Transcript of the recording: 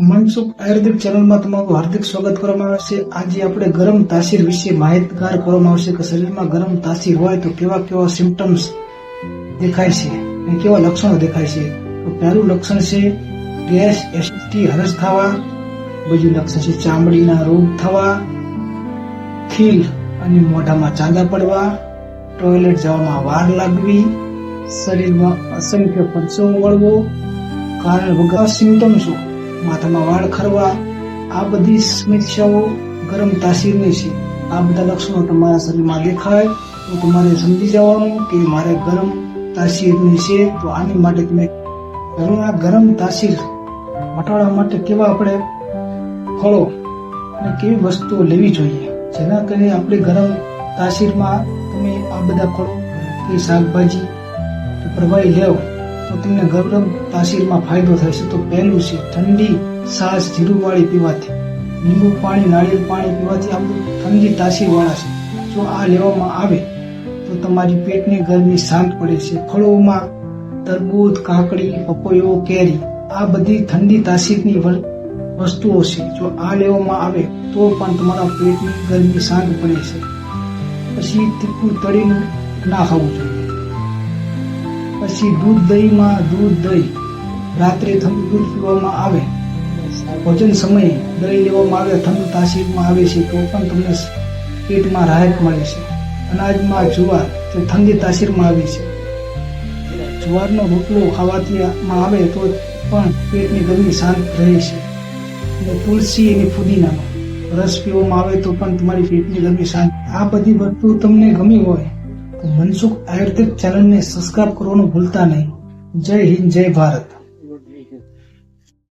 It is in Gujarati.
મનસુખ આયુર્વેદિક ચેનલમાં તમારું હાર્દિક સ્વાગત કરવામાં આવે છે. આજે આપણે ગરમ તાસીર વિશે માહિતગાર કરવામાં આવશે કે શરીરમાં ગરમ તાસીર હોય તો કેવા કેવા સિમ્ટમ્સ દેખાય છે અને કેવા લક્ષણો દેખાય છે? તો પહેલું લક્ષણ છે ગેસ, એસિડિટી, હરસ થવા. બીજું લક્ષણ છે ચામડીના રોગ થવા. ખીલ અને મોઢામાં ચાંદા પડવા. ટોયલેટ જવામાં વાર લાગવી. શરીરમાં અસંખ્ય પરસેવો વળવો કારણ વગર સિમ્ટમ્સો માથામાં વાળ ખરવા, આ બધી સમસ્યાઓ ગરમ તાસીરની છે. આ બધા લક્ષણો તમારા શરીરમાં દેખાય તો તમારે સમજી જવાનું કે મારે ગરમ તાસીરની છે. તો આની માટે તમે ઘરનું આ ગરમ તાસીર મટાડવા માટે કેવા આપણે ફળો અને કેવી વસ્તુઓ લેવી જોઈએ. જેના કરીને આપણે ગરમ તાસીરમાં તમે આ બધા ફળો, કે શાકભાજી પ્રવાહી લેવ તો તમને ગરમ તાસીરમાં ફાયદો થશે. તો પહેલું છે ઠંડી છાશ જીરું વાળી પીવાથી. લીંબુ પાણી, નાળિયેર પાણી પીવાથી આ ઠંડી તાસીર વાળા છે. જો આ લેવામાં આવે, તો તમારી પેટની ગરમી શાંત પડે છે. ફળોમાં તરબૂચ, કાકડી, પપૈયો, કેરી, આ બધી ઠંડી તાસીરની વસ્તુઓ છે. જો આ લેવામાં આવે, તો પણ તમારા પેટની ગરમી શાંત પડે છે. પછી તીખું તળીને ના ખાવું જોઈએ. પછી દૂધ દહીંમાં દૂધ દહીં. રાત્રે ઠંડુ દૂધ પીવામાં આવે. ભોજન સમયે દહીં લેવામાં આવે ઠંડુ તાસીરમાં આવે છે તો પણ તમને પેટમાં રાહત મળે છે. અનાજમાં જુવાર તે ઠંડી તાસીરમાં આવે છે. જુવારનો રોટલો ખાવાથી આવે તો પણ પેટની ગરમી શાંત રહે છે. અને તુલસી અને ફુદીનાનો. રસ પીવામાં આવે તો પણ તમારી પેટની ગરમી શાંત. આ બધી વસ્તુ તમને ગમી હોય મનસુખ આયુર્વેદિક ચેનલને સબસ્ક્રાઇબ કરવાનું ભૂલતા નહીં. જય હિન્દ જય ભારત.